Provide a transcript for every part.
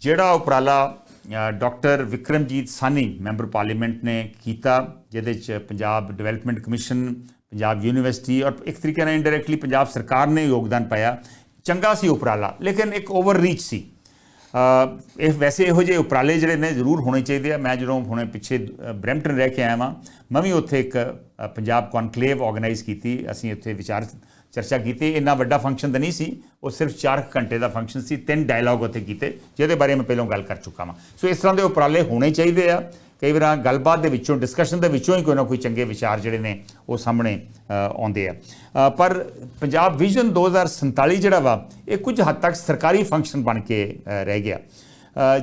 ਜਿਹੜਾ ਉਪਰਾਲਾ ਅ, doctor Vikramjit Sahni member parliament ਨੇ ਕੀਤਾ ਜਿਹਦੇ ਚ Punjab development commission Punjab university ਔਰ ਇੱਕ ਤਰੀਕੇ ਨਾਲ ਇਨਡਾਇਰੈਕਟਲੀ ਪੰਜਾਬ ਸਰਕਾਰ ਨੇ ਯੋਗਦਾਨ ਪਾਇਆ। ਚੰਗਾ ਸੀ ਉਪਰਾਲਾ ਲੇਕਿਨ ਇੱਕ ਓਵਰ ਰੀਚ ਸੀ ਇਹ ਵੈਸੇ ਇਹੋ ਜਿਹੇ ਉਪਰਾਲੇ ਜਿਹੜੇ ਨੇ ਜ਼ਰੂਰ ਹੋਣੇ ਚਾਹੀਦੇ ਆ। ਮੈਂ ਜਦੋਂ ਹੁਣੇ ਪਿੱਛੇ ਅ, ਬਰੈਂਪਟਨ ਰਹਿ ਕੇ ਆਇਆ ਵਾਂ ਮੈਂ ਵੀ ਉੱਥੇ ਇੱਕ ਪੰਜਾਬ ਕਨਕਲੇਵ ਆਰਗੇਨਾਈਜ਼ ਕੀਤੀ। ਅਸੀਂ ਉੱਥੇ ਵਿਚਾਰ ਚਰਚਾ ਕੀਤੀ, ਇੰਨਾ ਵੱਡਾ ਫੰਕਸ਼ਨ ਤਾਂ ਨਹੀਂ ਸੀ, ਉਹ ਸਿਰਫ 4 ਘੰਟੇ ਦਾ ਫੰਕਸ਼ਨ ਸੀ, ਤਿੰਨ ਡਾਇਲੌਗ ਉੱਥੇ ਕੀਤੇ, ਜਿਹਦੇ ਬਾਰੇ ਮੈਂ ਪਹਿਲਾਂ ਗੱਲ ਕਰ ਚੁੱਕਾ ਹਾਂ ਸੋ ਇਸ ਤਰ੍ਹਾਂ ਦੇ ਉਪਰਾਲੇ ਹੋਣੇ ਚਾਹੀਦੇ ਆ। ਕਈ ਵਾਰ ਗੱਲਬਾਤ ਦੇ ਵਿੱਚੋਂ ਡਿਸਕਸ਼ਨ ਦੇ ਵਿੱਚੋਂ ਹੀ ਕੋਈ ਨਾ ਕੋਈ ਚੰਗੇ ਵਿਚਾਰ ਜਿਹੜੇ ਨੇ, ਉਹ ਸਾਹਮਣੇ ਆਉਂਦੇ ਆ। ਪਰ ਪੰਜਾਬ ਵਿਜ਼ਨ 2047 ਜਿਹੜਾ ਵਾ, ਇਹ ਕੁਝ ਹੱਦ ਤੱਕ ਸਰਕਾਰੀ ਫੰਕਸ਼ਨ ਬਣ ਕੇ ਰਹਿ ਗਿਆ।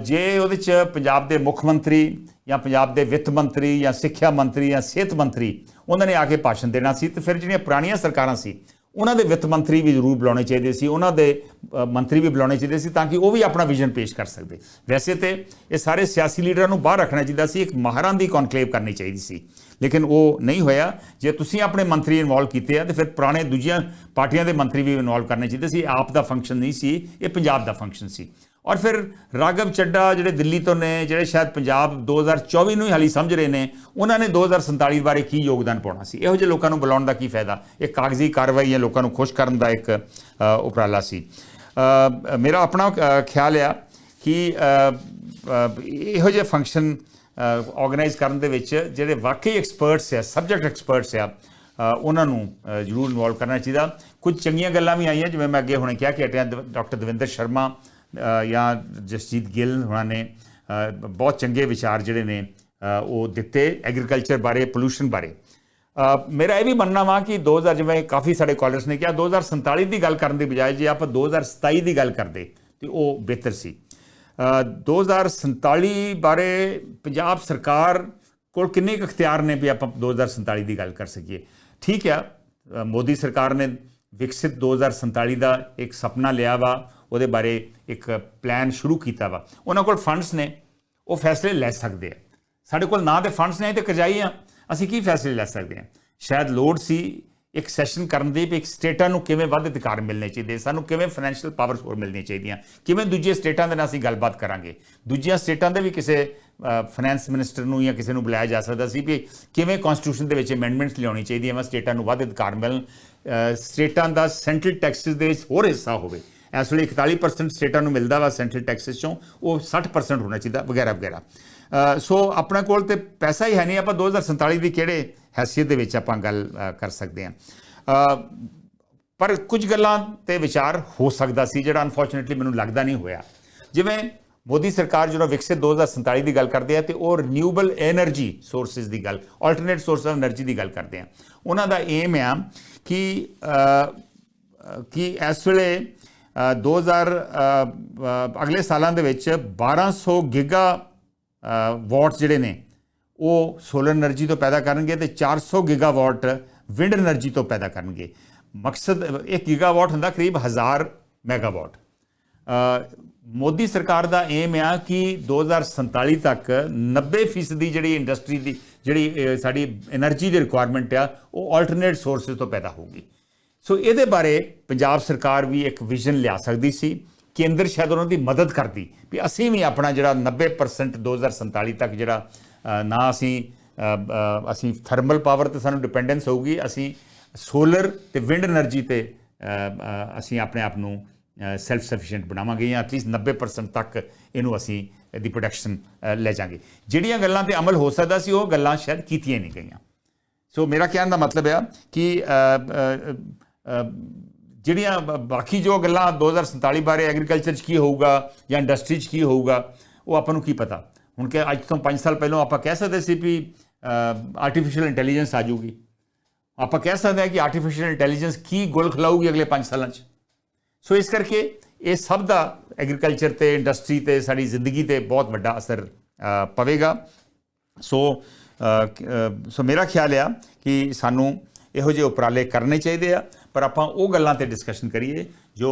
ਜੇ ਉਹਦੇ ਚ ਪੰਜਾਬ ਦੇ ਮੁੱਖ ਮੰਤਰੀ ਜਾਂ ਪੰਜਾਬ ਦੇ ਵਿੱਤ ਮੰਤਰੀ ਜਾਂ ਸਿੱਖਿਆ ਮੰਤਰੀ ਜਾਂ ਸਿਹਤ ਮੰਤਰੀ, ਉਹਨਾਂ ਨੇ ਆ ਕੇ ਭਾਸ਼ਣ ਦੇਣਾ ਸੀ, ਤੇ ਫਿਰ ਜਿਹੜੀਆਂ ਪੁਰਾਣੀਆਂ ਸਰਕਾਰਾਂ ਸੀ ਉਹਨਾਂ ਦੇ ਵਿੱਤ ਮੰਤਰੀ ਵੀ ਜ਼ਰੂਰ ਬੁਲਾਉਣੇ ਚਾਹੀਦੇ ਸੀ, ਉਹਨਾਂ ਦੇ ਮੰਤਰੀ ਵੀ ਬੁਲਾਉਣੇ ਚਾਹੀਦੇ ਸੀ ਤਾਂ ਕਿ ਉਹ ਵੀ ਆਪਣਾ ਵਿਜ਼ਨ ਪੇਸ਼ ਕਰ ਸਕਦੇ। ਵੈਸੇ ਤੇ ਇਹ ਸਾਰੇ ਸਿਆਸੀ ਲੀਡਰਾਂ ਨੂੰ ਬਾਹਰ ਰੱਖਣਾ ਚਾਹੀਦਾ ਸੀ, ਇੱਕ ਮਾਹਰਾਂ ਦੀ ਕਨਕਲੇਵ ਕਰਨੀ ਚਾਹੀਦੀ ਸੀ। ਲੇਕਿਨ ਉਹ ਨਹੀਂ ਹੋਇਆ। ਜੇ ਤੁਸੀਂ ਆਪਣੇ ਮੰਤਰੀ ਇਨਵੋਲਵ ਕੀਤੇ ਆ, ਤੇ ਫਿਰ ਪੁਰਾਣੇ ਦੂਜੀਆਂ ਪਾਰਟੀਆਂ ਦੇ ਮੰਤਰੀ ਵੀ ਇਨਵੋਲਵ ਕਰਨੇ ਚਾਹੀਦੇ ਸੀ। ਆਪ ਦਾ ਫੰਕਸ਼ਨ ਨਹੀਂ ਸੀ, ਇਹ ਪੰਜਾਬ ਦਾ ਫੰਕਸ਼ਨ ਸੀ। ਔਰ ਫਿਰ ਰਾਗਵ ਚੱਡਾ ਜਿਹੜੇ ਦਿੱਲੀ ਤੋਂ ਨੇ, ਜਿਹੜੇ ਸ਼ਾਇਦ ਪੰਜਾਬ 2024 ਨੂੰ ਹੀ ਹਾਲੀ ਸਮਝ ਰਹੇ ਨੇ, ਉਹਨਾਂ ਨੇ 2047 ਬਾਰੇ ਕੀ ਯੋਗਦਾਨ ਪਾਉਣਾ ਸੀ? ਇਹੋ ਜਿਹੇ ਲੋਕਾਂ ਨੂੰ ਬੁਲਾਉਣ ਦਾ ਕੀ ਫਾਇਦਾ? ਇਹ ਕਾਗਜ਼ੀ ਕਾਰਵਾਈ ਹੈ ਲੋਕਾਂ ਨੂੰ ਖੁਸ਼ ਕਰਨ ਦਾ ਇੱਕ ਉਪਰਾਲਾ ਸੀ। ਮੇਰਾ ਆਪਣਾ ਖਿਆਲ ਆ ਕਿ ਇਹੋ ਜਿਹੇ ਫੰਕਸ਼ਨ ਆਰਗੇਨਾਈਜ਼ ਕਰਨ ਦੇ ਵਿੱਚ ਜਿਹੜੇ ਵਾਕਈ ਐਕਸਪਰਟਸ ਆ ਸਬਜੈਕਟ ਐਕਸਪਰਟਸ ਆ ਉਹਨਾਂ ਨੂੰ ਜ਼ਰੂਰ ਇਨਵੋਲਵ ਕਰਨਾ ਚਾਹੀਦਾ। ਕੁਝ ਚੰਗੀਆਂ ਗੱਲਾਂ ਵੀ ਆਈਆਂ, ਜਿਵੇਂ ਮੈਂ ਅੱਗੇ ਹੁਣੇ ਕਿਹਾ ਕਿ ਹਟਿਆ ਡਾਕਟਰ ਦਵਿੰਦਰ ਸ਼ਰਮਾ ਜਾਂ ਜਸਜੀਤ ਗਿੱਲ ਹੋਣਾ ਨੇ ਬਹੁਤ ਚੰਗੇ ਵਿਚਾਰ ਜਿਹੜੇ ਨੇ ਉਹ ਦਿੱਤੇ ਐਗਰੀਕਲਚਰ ਬਾਰੇ ਪੋਲੂਸ਼ਨ ਬਾਰੇ। ਮੇਰਾ ਇਹ ਵੀ ਮੰਨਣਾ ਵਾ ਕਿ 2000 ਜਿਵੇਂ ਕਾਫੀ ਸਾਡੇ ਕਾਲਰਸ ਨੇ ਕਿਹਾ 2047 ਦੀ ਗੱਲ ਕਰਨ ਦੀ ਬਜਾਏ ਜੇ ਆਪਾਂ 2027 ਦੀ ਗੱਲ ਕਰਦੇ ਤੇ ਉਹ ਬਿਹਤਰ ਸੀ। ਅ, 2047 ਬਾਰੇ ਪੰਜਾਬ ਸਰਕਾਰ ਕੋਲ ਕਿੰਨੇ ਕੁ ਅਖਤਿਆਰ ਨੇ ਵੀ ਆਪਾਂ 2047 ਦੀ ਗੱਲ ਕਰ ਸਕੀਏ? ਠੀਕ ਆ ਮੋਦੀ ਸਰਕਾਰ ਨੇ ਵਿਕਸਿਤ 2047 ਦਾ ਇੱਕ ਸੁਪਨਾ ਲਿਆ ਵਾ ਉਹਦੇ ਬਾਰੇ ਇੱਕ ਪਲਾਨ ਸ਼ੁਰੂ ਕੀਤਾ ਵਾ। ਉਹਨਾਂ ਕੋਲ ਫੰਡਸ ਨੇ, ਉਹ ਫੈਸਲੇ ਲੈ ਸਕਦੇ ਆ। ਸਾਡੇ ਕੋਲ ਨਾ ਤੇ ਫੰਡਸ ਨੇ ਤੇ ਕਰਜ਼ਾਈ ਆ। ਅਸੀਂ ਕੀ ਫੈਸਲੇ ਲੈ ਸਕਦੇ ਆ? ਸ਼ਾਇਦ ਲੋੜ ਸੀ ਇੱਕ ਸੈਸ਼ਨ ਕਰਨ ਦੀ ਵੀ ਇੱਕ ਸਟੇਟਾਂ ਨੂੰ ਕਿਵੇਂ ਵੱਧ ਅਧਿਕਾਰ ਮਿਲਣੇ ਚਾਹੀਦੇ, ਸਾਨੂੰ ਕਿਵੇਂ ਫਾਈਨੈਂਸ਼ੀਅਲ ਪਾਵਰਸ ਹੋਰ ਮਿਲਣੀਆਂ ਚਾਹੀਦੀਆਂ, ਕਿਵੇਂ ਦੂਜੇ ਸਟੇਟਾਂ ਦੇ ਨਾਲ ਅਸੀਂ ਗੱਲਬਾਤ ਕਰਾਂਗੇ। ਦੂਜੀਆਂ ਸਟੇਟਾਂ ਦੇ ਵੀ ਕਿਸੇ ਫਾਈਨੈਂਸ ਮਿਨਿਸਟਰ ਨੂੰ ਜਾਂ ਕਿਸੇ ਨੂੰ ਬੁਲਾਇਆ ਜਾ ਸਕਦਾ ਸੀ ਵੀ ਕਿਵੇਂ ਕਨਸਟੀਟਿਊਸ਼ਨ ਦੇ ਵਿੱਚ ਅਮੈਂਡਮੈਂਟਸ ਲਿਆਉਣੀ ਚਾਹੀਦੀਆਂ ਵਾ ਸਟੇਟਾਂ ਨੂੰ ਵੱਧ ਅਧਿਕਾਰ ਮਿਲਣ ਸਟੇਟਾਂ ਦਾ ਸੈਂਟਰਲ ਟੈਕਸਸ ਦੇ ਵਿੱਚ ਹੋਰ ਹਿੱਸਾ ਹੋਵੇ। ਇਸ ਵੇਲੇ 41% ਸਟੇਟਾਂ ਨੂੰ ਮਿਲਦਾ ਵਾ ਸੈਂਟਰਲ ਟੈਕਸਸ ਚੋਂ, ਉਹ 60% ਹੋਣਾ ਚਾਹੀਦਾ, ਵਗੈਰਾ ਵਗੈਰਾ। ਸੋ ਆਪਣੇ ਕੋਲ ਤੇ ਪੈਸਾ ਹੀ ਹੈ ਨਹੀਂ, ਆਪਾਂ 2047 ਦੀ ਕਿਹੜੇ ਹیثیت ਦੇ ਵਿੱਚ ਆਪਾਂ ਗੱਲ ਕਰ ਸਕਦੇ ਹਾਂ। ਪਰ ਕੁਝ ਗੱਲਾਂ ਤੇ ਵਿਚਾਰ ਹੋ ਸਕਦਾ ਸੀ, ਜਿਹੜਾ ਅਨਫੋਰਚੂਨੇਟਲੀ ਮੈਨੂੰ ਲੱਗਦਾ ਨਹੀਂ ਹੋਇਆ। ਜਿਵੇਂ ਮੋਦੀ ਸਰਕਾਰ ਜਦੋਂ ਵਿਕਸਿਤ 2047 ਦੀ ਗੱਲ ਕਰਦੇ ਆ ਤੇ ਉਹ ਰੀਨਿਊਏਬਲ એનર્ਜੀ ਸੋਰਸਸ ਦੀ ਗੱਲ ਆਲਟਰਨੇਟ ਸੋਰਸ ਆਫ એનર્ਜੀ ਦੀ ਗੱਲ ਕਰਦੇ ਆ। ਉਹਨਾਂ ਦਾ ਏਮ ਆ ਕਿ ਕਿ ਇਸ ਵੇਲੇ 2000 ਅਗਲੇ ਸਾਲਾਂ ਦੇ ਵਿੱਚ 1200 ਗਿਗਾ ਵਾਟਸ ਜਿਹੜੇ ਨੇ, ਉਹ ਸੋਲਰ એનર્ਜੀ ਤੋਂ ਪੈਦਾ ਕਰਨਗੇ ਤੇ 400 ਗੀਗਾਵਾਟ ਵਿੰਡ એનર્ਜੀ ਤੋਂ ਪੈਦਾ ਕਰਨਗੇ। ਮਕਸਦ 1 ਗੀਗਾਵਾਟ ਹੁੰਦਾ ਕਰੀਬ 1000 ਮੈਗਾਵਾਟ ਮੋਦੀ ਸਰਕਾਰ ਦਾ ਏਮ ਆ ਕਿ 2047 ਤੱਕ 90% ਦੀ ਜਿਹੜੀ ਇੰਡਸਟਰੀ ਦੀ, ਜਿਹੜੀ ਸਾਡੀ એનર્ਜੀ ਦੀ ਰਿਕੁਆਇਰਮੈਂਟ ਆ, ਉਹ ਆਲਟਰਨੇਟ ਸੋਰਸਸ ਤੋਂ ਪੈਦਾ ਹੋਊਗੀ। ਸੋ ਇਹਦੇ ਬਾਰੇ ਪੰਜਾਬ ਸਰਕਾਰ ਵੀ ਇੱਕ ਵਿਜ਼ਨ ਲਿਆ ਸਕਦੀ ਸੀ ਕੇਂਦਰ ਸ਼ਾਇਦ ਉਹਨਾਂ ਦੀ ਮਦਦ ਕਰਦੀ ਵੀ ਅਸੀਂ ਵੀ ਆਪਣਾ ਜਿਹੜਾ 90% 2047 ਤੱਕ ਜਿਹੜਾ ਨਾ ਅਸੀਂ ਅਸੀਂ ਥਰਮਲ ਪਾਵਰ ਤੇ ਸਾਨੂੰ ਡਿਪੈਂਡੈਂਸ ਹੋਊਗੀ, ਅਸੀਂ ਸੋਲਰ ਤੇ ਵਿੰਡ એનર્ਜੀ ਤੇ ਅਸੀਂ ਆਪਣੇ ਆਪ ਨੂੰ ਸੈਲਫ ਸਫੀਸ਼ੀਐਂਟ ਬਣਾਵਾਂਗੇ ਜਾਂ ਐਟਲੀਸਟ 90% ਤੱਕ ਇਹਨੂੰ ਅਸੀਂ ਦੀ ਪ੍ਰੋਡਕਸ਼ਨ ਲੈ ਜਾਾਂਗੇ। ਜਿਹੜੀਆਂ ਗੱਲਾਂ ਤੇ ਅਮਲ ਹੋ ਸਕਦਾ ਸੀ, ਉਹ ਗੱਲਾਂ ਸ਼ਾਇਦ ਕੀਤੀਆਂ ਨਹੀਂ ਗਈਆਂ। ਸੋ ਮੇਰਾ ਕਹਿਣ ਦਾ ਮਤਲਬ ਹੈ ਕਿ ਜਿਹੜੀਆਂ ਬਾਕੀ ਜੋ ਗੱਲਾਂ 2047 ਬਾਰੇ ਐਗਰੀਕਲਚਰ 'ਚ ਕੀ ਹੋਊਗਾ ਜਾਂ ਇੰਡਸਟਰੀ 'ਚ ਕੀ ਹੋਊਗਾ, ਉਹ ਆਪਾਂ ਨੂੰ ਕੀ ਪਤਾ? ਹੁਣ ਕਿ ਅੱਜ ਤੋਂ 5 ਸਾਲ ਪਹਿਲਾਂ ਆਪਾਂ ਕਹਿ ਸਕਦੇ ਸੀ ਵੀ ਆਰਟੀਫੀਸ਼ੀਅਲ ਇੰਟੈਲੀਜੈਂਸ ਆ ਜਾਊਗੀ। ਆਪਾਂ ਕਹਿ ਸਕਦੇ ਹਾਂ ਕਿ ਆਰਟੀਫੀਸ਼ੀਅਲ ਇੰਟੈਲੀਜੈਂਸ ਕੀ ਗੋਲ ਖਿਲਾਊਗੀ ਅਗਲੇ 5 ਸਾਲਾਂ 'ਚ? ਸੋ ਇਸ ਕਰਕੇ ਇਹ ਸਭ ਦਾ ਐਗਰੀਕਲਚਰ ਤੇ ਇੰਡਸਟਰੀ ਤੇ, ਸਾਡੀ ਜ਼ਿੰਦਗੀ ਤੇ ਬਹੁਤ ਵੱਡਾ ਅਸਰ ਪਵੇਗਾ। ਸੋ ਸੋ ਮੇਰਾ ਖਿਆਲ ਆ ਕਿ ਸਾਨੂੰ ਇਹੋ ਜਿਹੇ ਉਪਰਾਲੇ ਕਰਨੇ ਚਾਹੀਦੇ ਆ। ਪਰ ਆਪਾਂ ਉਹ ਗੱਲਾਂ ਤੇ ਡਿਸਕਸ਼ਨ ਕਰੀਏ ਜੋ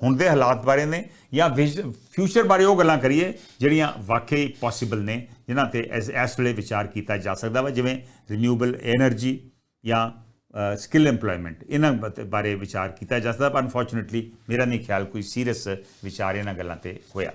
ਹੁਣ ਦੇ ਹਾਲਾਤ ਬਾਰੇ ਨੇ ਜਾਂ ਫਿਊਚਰ ਬਾਰੇ ਉਹ ਗੱਲਾਂ ਕਰੀਏ ਜਿਹੜੀਆਂ ਵਾਕਈ ਪੋਸੀਬਲ ਨੇ, ਜਿਨ੍ਹਾਂ ਤੇ ਇਸ ਵੇਲੇ ਵਿਚਾਰ ਕੀਤਾ ਜਾ ਸਕਦਾ ਵਾ, ਜਿਵੇਂ ਰੀਨਿਊਏਬਲ એનર્ਜੀ ਜਾਂ ਸਕਿੱਲ ਏਮਪਲੋਇਮੈਂਟ ਇਹਨਾਂ ਬਾਰੇ ਵਿਚਾਰ ਕੀਤਾ ਜਾ ਸਕਦਾ, ਪਰ ਅਨਫੋਰਚੂਨੇਟਲੀ ਮੇਰਾ ਨਹੀਂ ਖਿਆਲ ਕੋਈ ਸੀਰੀਅਸ ਵਿਚਾਰ ਇਹਨਾਂ ਗੱਲਾਂ ਤੇ ਹੋਇਆ।